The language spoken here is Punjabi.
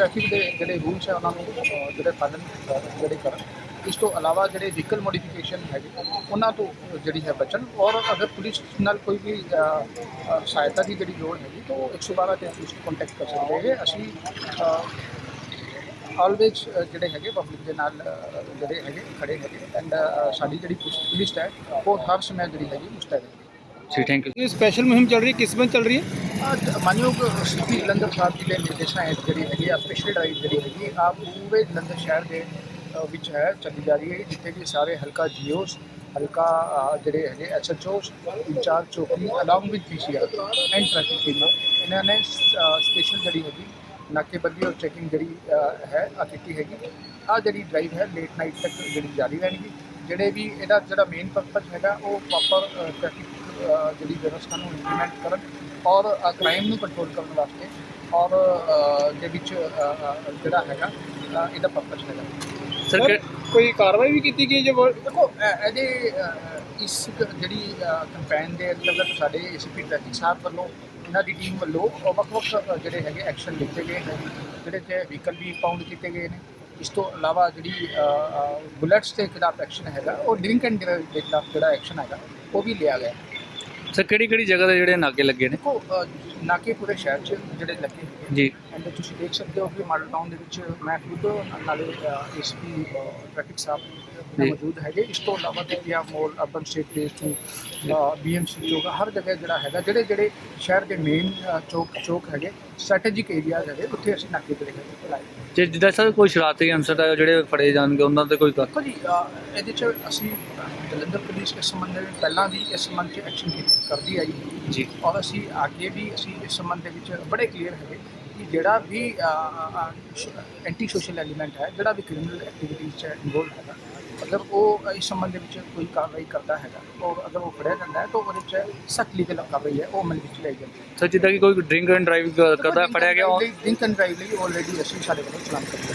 ਟ੍ਰੈਫਿਕ ਦੇ ਜਿਹੜੇ ਰੂਲਸ ਹੈ ਉਹਨਾਂ ਨੂੰ ਜਿਹੜੇ ਪਾਲਣ ਜਿਹੜੇ ਕਰਨ। ਇਸ ਤੋਂ ਇਲਾਵਾ ਜਿਹੜੇ ਵਹੀਕਲ ਮੋਡੀਫਿਕੇਸ਼ਨ ਹੈਗੇ, ਉਹਨਾਂ ਤੋਂ ਜਿਹੜੀ ਹੈ ਬਚਣ। ਔਰ ਅਗਰ ਪੁਲਿਸ ਨਾਲ ਕੋਈ ਵੀ ਸਹਾਇਤਾ ਦੀ ਜਿਹੜੀ ਲੋੜ ਹੈਗੀ, ਤਾਂ ਉਹ 112 ਤੇ ਪੁਲਿਸ ਨੂੰ ਕੰਟੈਕਟ ਕਰ ਸਕਦੇ ਹੈਗੇ। ਅਸੀਂ ਆਲਵੇਜ਼ ਜਿਹੜੇ ਹੈਗੇ ਪਬਲਿਕ ਦੇ ਨਾਲ ਜਿਹੜੇ ਹੈਗੇ, ਖੜੇ ਹੈਗੇ। ਐਂਡ ਸਾਡੀ ਜਿਹੜੀ ਪੁਲਿਸ ਹੈ, ਉਹ ਹਰ ਸਮੇਂ ਜਿਹੜੀ ਹੈਗੀ, ਮੁਸਤੈਦ ਹੈ। ਜੀ ਥੈਂਕ ਯੂ ਇਹ ਸਪੈਸ਼ਲ ਮੁਹਿੰਮ ਚੱਲ ਰਹੀ ਹੈ ਕਿਸ ਬੰਦ ਚੱਲ ਰਹੀ ਹੈ? ਮਾਨਯੋਗ ਸਿਟੀ ਜਲੰਧਰ ਸਾਹਿਬ ਜੀ ਦੇ ਨਿਰਦੇਸ਼ਾਂ ਹੇਠ ਜਿਹੜੀ ਹੈਗੀ ਆ ਸਪੈਸ਼ਲ ਡਰਾਈਵ ਜਿਹੜੀ ਹੈਗੀ ਆ ਪੂਰੇ ਜਲੰਧਰ ਸ਼ਹਿਰ ਦੇ ਵਿੱਚ ਹੈ ਚੱਲੀ ਜਾ ਰਹੀ ਹੈ। ਜਿੱਥੇ ਕਿ ਸਾਰੇ ਹਲਕਾ ਜੀਓਸ ਹਲਕਾ ਜਿਹੜੇ ਹੈਗੇ ਐਸਐਚਓਸ ਇੰਚਾਰਜ ਚੌਕੀ along with PCR and traffic ਟੀਮਾਂ ਇਹਨਾਂ ਨੇ ਸਪੈਸ਼ਲ ਜਿਹੜੀ ਹੈਗੀ ਨਾਕੇਬੰਦੀ ਔਰ ਚੈਕਿੰਗ ਜਿਹੜੀ ਹੈ ਆ ਕੀਤੀ ਹੈਗੀ। ਆ ਜਿਹੜੀ ਡਰਾਈਵ ਹੈ ਲੇਟ ਨਾਈਟ ਤੱਕ ਜਿਹੜੀ ਜਾਰੀ ਰਹਿਣਗੀ। ਜਿਹੜੇ ਵੀ ਇਹਦਾ ਜਿਹੜਾ ਮੇਨ ਪਰਪਸ ਹੈਗਾ ਉਹ ਪ੍ਰੋਪਰ ਟ੍ਰੈਫਿਕ ਜਿਹੜੀ ਵਿਵਸਥਾ ਨੂੰ ਇੰਪਲੀਮੈਂਟ ਕਰਨ ਔਰ ਕ੍ਰਾਈਮ ਨੂੰ ਕੰਟਰੋਲ ਕਰਨ ਵਾਸਤੇ ਔਰ ਦੇ ਵਿੱਚ ਜਿਹੜਾ ਹੈਗਾ ਇਹਦਾ ਪਰਪਸ ਹੈਗਾ। ਸਰ ਕੋਈ ਕਾਰਵਾਈ ਵੀ ਕੀਤੀ ਗਈ ਜੇ ਦੇਖੋ ਇਹਦੇ ਇਸ ਜਿਹੜੀ ਕੰਪੇਨ ਦੇ ਅੰਤਰਗਤ ਸਾਡੇ ਏਸੀਪੀ ਟ੍ਰੈਫਿਕ ਸਾਹਿਬ ਵੱਲੋਂ ਇਹਨਾਂ ਦੀ ਟੀਮ ਵੱਲੋਂ ਵੱਖ ਵੱਖ ਅ, ਜਿਹੜੇ ਹੈਗੇ ਐਕਸ਼ਨ ਲਿੱਤੇ ਗਏ ਨੇ ਜਿਹੜੇ ਤੇ ਵਹੀਕਲ ਵੀ ਪਾਉਂਡ ਕੀਤੇ ਗਏ ਨੇ। ਇਸ ਤੋਂ ਇਲਾਵਾ ਜਿਹੜੀ ਬੁਲੇਟਸ ਦੇ ਖਿਲਾਫ ਐਕਸ਼ਨ ਹੈਗਾ ਉਹ ਡਰਿੰਕ ਐਂਡ ਡਰਾਈਵ ਦੇ ਖਿਲਾਫ ਜਿਹੜਾ ਐਕਸ਼ਨ ਹੈਗਾ ਉਹ ਵੀ ਲਿਆ ਗਿਆ। ਸਰ ਕਿਹੜੀ ਕਿਹੜੀ ਜਗ੍ਹਾ ਤੇ ਜਿਹੜੇ ਨਾਕੇ ਲੱਗੇ ਨੇ? ਦੇਖੋ ਨਾਕੇ ਪੂਰੇ ਸ਼ਹਿਰ 'ਚ ਜਿਹੜੇ ਲੱਗੇ ਹੈਗੇ ਜੀ। ਐਂਡ ਤੁਸੀਂ ਦੇਖ ਸਕਦੇ ਹੋ ਕਿ ਮਾਡਲ ਟਾਊਨ ਦੇ ਵਿੱਚ ਮੈਂ ਖੁਦ ਨਾਲੇ ਐਸਪੀ ਟ੍ਰੈਫਿਕ ਸਾਹਿਬ ਜੀ। ਮੌਜੂਦ ਹੈਗੇ। ਇਸ ਤੋਂ ਇਲਾਵਾ ਦੇਖਿਆ ਮੋਲ ਅਰਬਨ ਸਟੇਟ ਪਲੇਸ ਤੋਂ ਬੀਐਮਸੀ ਚੌਕ ਹਰ ਜਗ੍ਹਾ ਜਿਹੜਾ ਹੈਗਾ ਜਿਹੜੇ ਜਿਹੜੇ ਸ਼ਹਿਰ ਦੇ ਮੇਨ ਚੌਕ ਚੌਕ ਹੈਗੇ ਸਟ੍ਰੈਟੇਜਿਕ ਏਰੀਆਜ਼ ਹੈਗੇ ਉੱਥੇ ਅਸੀਂ ਨਾਕੇ ਜਿਹੜੇ ਹੈਗੇ ਲਾਏ ਜੇ ਜਿੱਦਾਂ ਸਰ ਕੋਈ ਸ਼ਰਾਰਤੀ ਅੰਸਰ ਹੈ ਜਿਹੜੇ ਫੜੇ ਜਾਣਗੇ ਉਹਨਾਂ ਤੇ ਕੋਈ ਦੇਖੋ ਜੀ ਇਹਦੇ 'ਚ ਅਸੀਂ ਜਲੰਧਰ ਪੁਲਿਸ ਇਸ ਸੰਬੰਧ ਦੇ ਵਿੱਚ ਪਹਿਲਾਂ ਵੀ ਇਸ ਸੰਬੰਧ 'ਚ ਐਕਸ਼ਨ ਕਰਦੀ ਆਈ ਜੀ। ਔਰ ਅਸੀਂ ਅੱਗੇ ਵੀ ਅਸੀਂ ਇਸ ਸੰਬੰਧ ਦੇ ਵਿੱਚ ਬੜੇ ਕਲੀਅਰ ਹੈਗੇ ਕਿ ਜਿਹੜਾ ਵੀ ਐਂਟੀ ਸੋਸ਼ਲ ਐਲੀਮੈਂਟ ਹੈ ਜਿਹੜਾ ਵੀ ਕ੍ਰਿਮੀਨਲ ਐਕਟੀਵਿਟੀਜ਼ 'ਚ ਇਨਵੋਲਵ ਹੈਗਾ ਅਗਰ ਉਹ ਇਸ ਸੰਬੰਧ ਦੇ ਵਿੱਚ ਕੋਈ ਕਾਰਵਾਈ ਕਰਦਾ ਹੈਗਾ। ਔਰ ਅਗਰ ਉਹ ਫੜਿਆ ਜਾਂਦਾ ਹੈ ਤਾਂ ਉਹਦੇ 'ਚ ਸਖਤ ਲੀਗਲ ਕਾਰਵਾਈ ਹੈ ਉਹ ਅਮਲ ਵਿੱਚ ਲਈ ਜਾਂਦੀ ਹੈ। ਸਰ ਜਿੱਦਾਂ ਕਿ ਕੋਈ ਡਰਿੰਕ ਐਂਡ ਡਰਾਈਵ ਕਰਦਾ ਫੜਿਆ ਗਿਆ ਡਰਿੰਕ ਐਂਡ ਡਰਾਈਵ ਲਈ ਆਲਰੇਡੀ ਅਸੀਂ ਸਾਡੇ ਵੱਲੋਂ ਚਲਾਨ ਕਰਦੇ